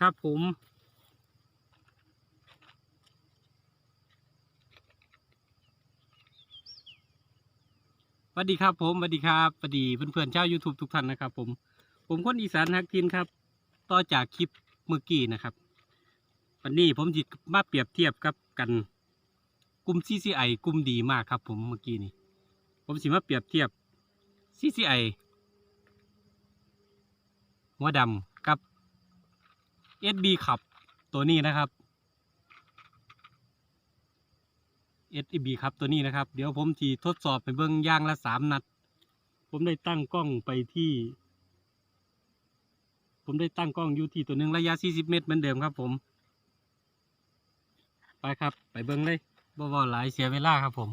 ครับผมสวัสดีครับผมสวัสดีครับสวัสดีเพื่อนๆชาว YouTube ทุกท่านนะครับ ผม ผมคนอีสานฮักกินครับ ต่อจากคลิปเมื่อกี้นะครับ วันนี้ผมจิมาเปรียบเทียบกับกันกลุ่ม CCI กลุ่มดีมากครับ ผมเมื่อกี้นี้ผมสิมาเปรียบเทียบ CCI หัวดำ SB ขับตัวนี้นะครับ SB ครับตัวนี้นะครับ เดี๋ยวผมทีทดสอบไปเบิ้องย่างละสามนัด ผมได้ตั้งกล้องไปที่ ผมได้ตั้งกล้องอยู่ที่ตัวหนึ่งระยะ 40 เมตรเหมือนเดิมครับผม ไปครับ ไปเบิ้องเลยบ่บ่หลายเสียเวลาครับผม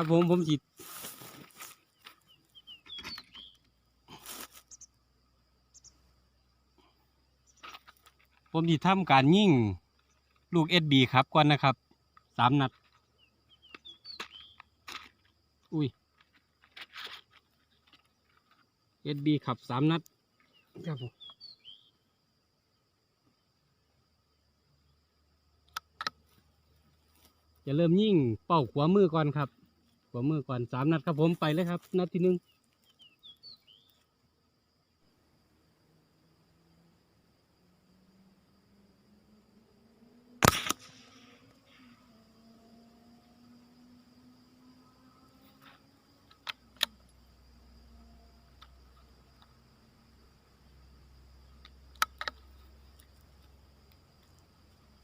ครับผมผมจิผมจิทำการยิ่งลูกเอสบีครับก่อนนะครับสามนัด อุ้ยเอสบีขับสามนัดครับผมจะเริ่มยิ่งเป้าขวามือก่อนครับ ขวามือก่อนสามนัดครับผมไปเลยครับ นัดที่หนึ่ง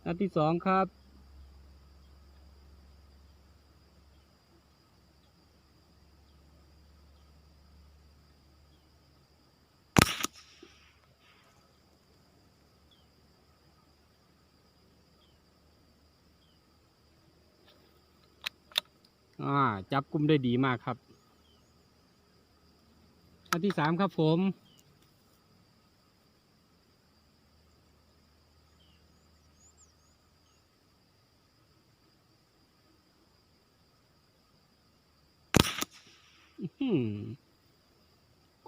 นัดที่สองครับ อ่าจับกลุ่มได้ดีมากครับอันที่สามครับผม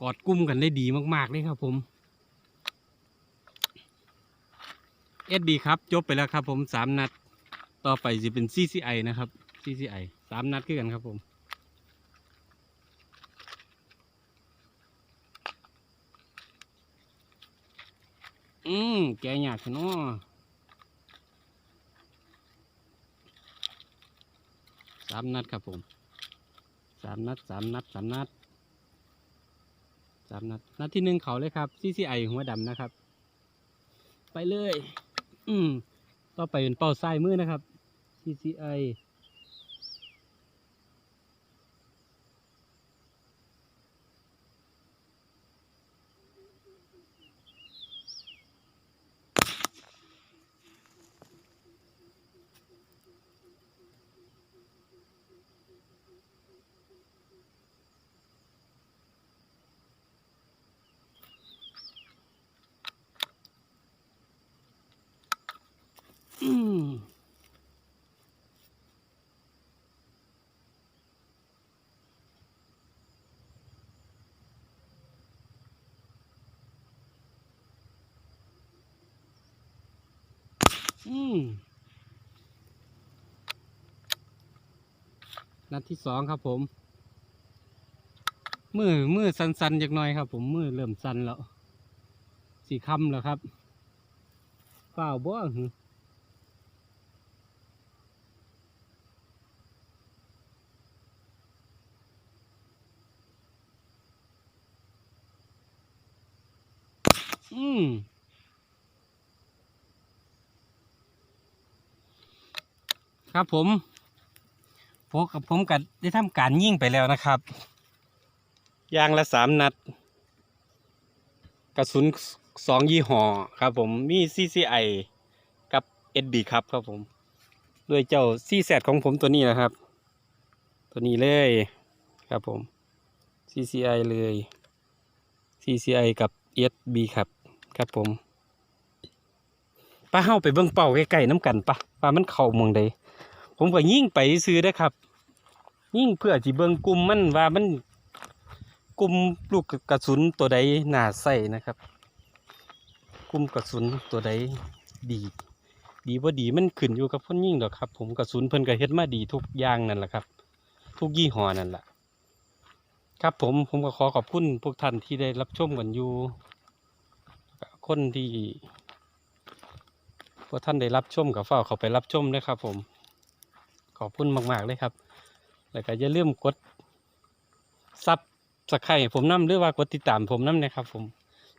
กอดกลุ่มกันได้ดีมากๆเลยครับผม เอสดีครับ จบไปแล้วครับผมสามนัด ต่อไปจะเป็น CCI นะครับ CCI สามนัดคือกันครับผมอืมแกอยากเนาะสามนัดครับผมสามนัดสามนัดสามนัดสามนัดนัดที่หนึ่งเขาเลยครับ CCI หัวดำนะครับ ไปเลย อืมต่อไปเป็นเป้าซ้มือนะครับ CCI อืม อืมนัดที่สองครับผม มือมือสันๆจากหน่อยครับ ผมมือเริ่มสันแล้วสีคำแล้วครับเปล่าบ่หึอืม ครับ ผมผมกับผมกัได้ทำการยิ่งไปแล้วนะครับยางละสามนัด กระสุนสองยี่ห้อครับ ผมมี CCI กับ SB ครับครับผมด้วยเจ้า CZ ของผมตัวนี้นะครับ ตัวนี้เลยครับผม CCI เลย CCI กับ SB ครับครับผมป้าเฮาไปเบิ่งเป่าใกล้ๆน้ำกันปะว่ามันเข้าหมองใด ผมก็ยิ่งไปซื้อได้ครับ ยิ่งเพื่อที่เบิ่งกลุ่มมันว่ามันกลุ่มลูกกระสุนตัวใดหนาใส่นะครับกลุ่มกระสุนตัวใดดี ดีบ่าดีมันขึ้นอยู่กับคนยิ่งดอกครับ ผมกระสุนเพิ่นก็เฮ็ดมาดีทุกอย่างนั่นแหละครับ ทุกยี่ห้อนั่นแหละครับผมผมก็ขอขอบคุณพวกท่านที่ได้รับชมกันอยู่ คนที่พวกท่านได้รับชมกับเฝ้าเขาไปรับชมด้วยครับผม ขอบคุณมาก ๆ เลยครับ แล้วก็อย่าลืมกดซับสไครต์ผมน้ำหรือว่ากดติดตามผมน้ำนะครับ ผม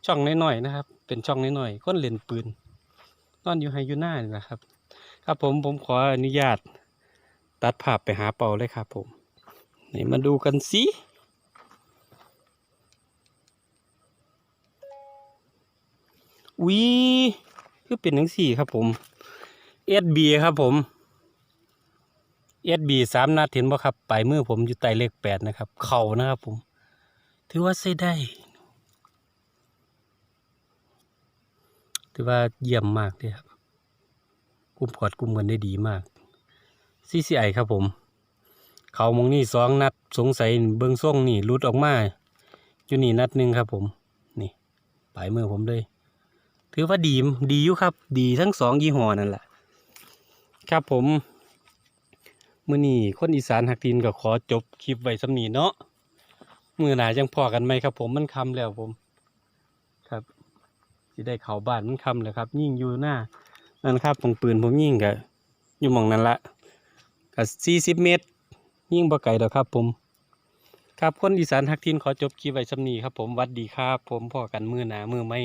ช่องน้อยๆนะครับ เป็นช่องน้อยๆคนเล่นปืนนอนอยู่ไฮยูน่านี่นะครับ ครับผมผมขออนุญาตตัดภาพไปหาเป่าเลยครับ ผมนี่มาดูกันสิวีคือเป็นหนังสี่ครับผมเอสบีครับผม เอสบีสามนัดเห็นบ่ครับปลายมือผมอยู่ใต้เลขแปดนะครับ เข่านะครับผม ถือว่าใช้ได้ ถือว่าเยี่ยมมากเลยครับกลุ่มกอดกลุ่มกันได้ดีมาก CCI ครับผม เขามองนี่สองนัดสงสัยเบิ้องส่งนี่รุดออกมาอยู่นี่นัดหนึ่งครับผม นี่ปลายมือผมเลย ถือว่าดีดีอยู่ครับ ดีทั้งสองยี่ห้อนั่นแหละ ครับผม มื่อนี้คนอีสานหักดินก็ขอจบคลิปไว้สำนีเนาะมือหนาจังพอกันไหมครับ ผมมันคำแล้วผม ครับสิได้เข้าบ้านมันคำแล้วครับ ยิ่งอยู่หน้านั่นครับของปืนผมยิ่งกะอยู่มองนั้นละก็สี่สิบเมตร ยิ่งบ่ไกลดอครับ ผม ครับคนอีสานหักทินขอจบคลิปไว้สำนีครับ ผมวัดดีครับ ผมพอกันมือหนามือไม่